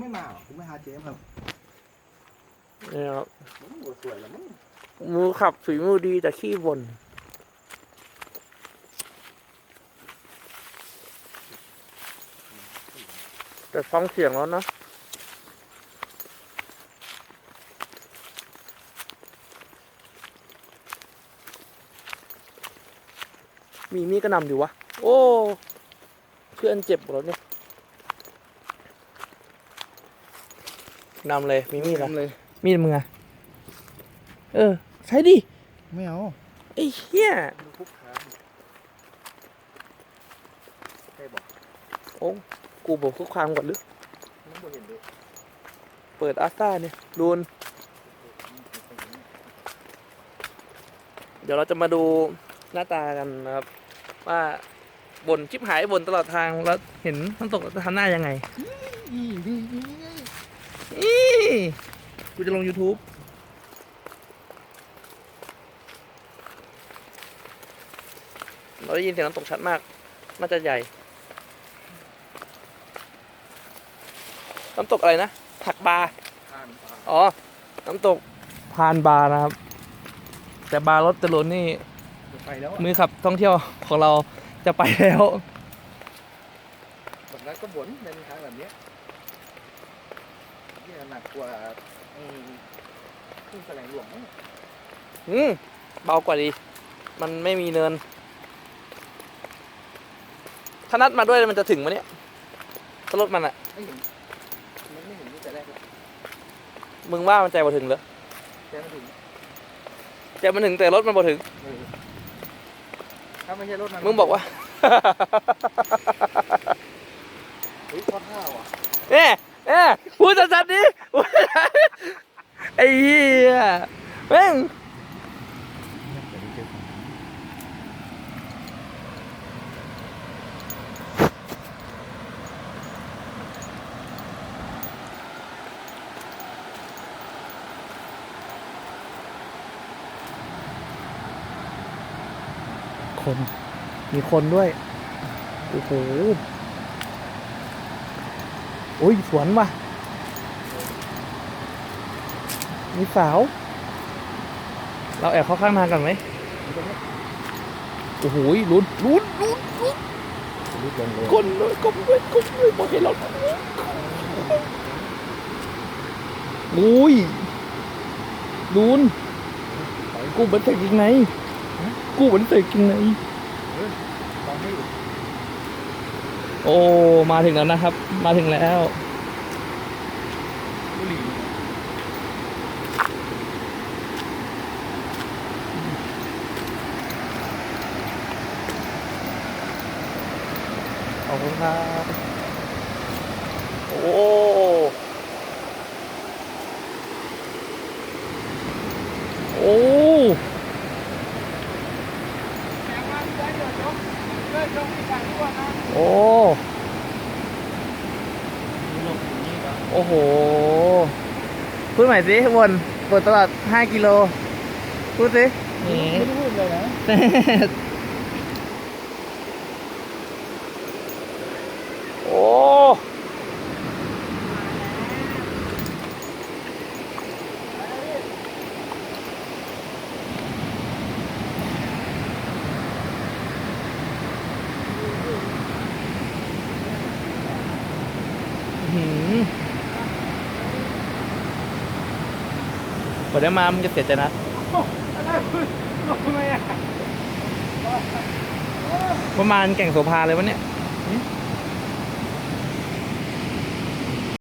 ไม่มาหรอกกูไม่หาเจมส์ครับนี่ครับมึงหัวสวยแล้วมึงมือขับฝีมือดีแต่ขี้บ่นแต่ฟังเสียงแล้วนะมีมีดก็นำอยู่วะ โอ้ เพื่อนเจ็บหมดแล้วเนี่ย นำเลยมีมีดนะทำเลย มีดมึงอะเออ ใช้ดิไม่เอาไอ้เหี้ยมึงคุกคามใครบอกโอ้กูบอกคุกความก่อนหรือมึงบ่เห็นด้วยเปิดอาซ่าเนี่ยดูนเดี๋ยวเราจะมาดูหน้าตากันนะครับ ว่าบนชิบหายบนตลอดทางแล้วเห็นน้ำตกแล้วจะทำหน้ายังไง อีดีดี อีกูจะลง YouTube เราได้ยินเสียงน้ำตกชัดมาก น่าจะใหญ่ น้ำตกอะไรนะ ผักบาผ่านผ่านอ๋อ น้ำตกพานบาร์นะครับ แต่บาร์รถจรนนี่จะไปแล้วอะมือขับท่องเที่ยวของเราจะไปแล้ว แบบนั้นก็บ่นในทางแบบเนี้ย เนี่ยหนักกว่าอืมขึ้นแสลงหลวงมั้งอืมเบากว่าดี มันไม่มีเนิน ถ้านัดมาด้วยมันจะถึงไหมเนี่ยถ้ารถมันอะไม่เห็นมันไม่เห็นตั้งแต่แรกแล้วมึงว่ามันใจบ่ถึงเหรอแค่มาถึงใจมันถึงแต่รถมันบ่ถึง เออถ้าไม่ใช่รถนั้นมึงบอกว่า เฮ้ยพอท่าว่ะเอ๊ะ เอ๊ะพูดชัดๆดิไอ้เหี้ยแม่งคน มีคนด้วย โอ้โห อ้ยสวนว่ะ มีสาว เราแอบเข้าข้างทางกันไหมโอ้โหลุ้นลุ้นลุ้นลุ้นคนเลยกลมเลยกลมเลยบอกเห็นเราอุ้ยลุ้นกูบันเตกยังไงกูบันเตกยังไงตอนให้อยู่ โอ้ มาถึงแล้วนะครับ มาถึงแล้วขอบคุณครับโอ้โอ้ โอ้โห พูดใหม่สิบนบนตลอด5กิโล พูดสิไม่ได้พูดเลยนะ โอ้หื มพอได้มามึงจะเสียใจนะประมาณแก่งโสภาเลยวะเนี่ย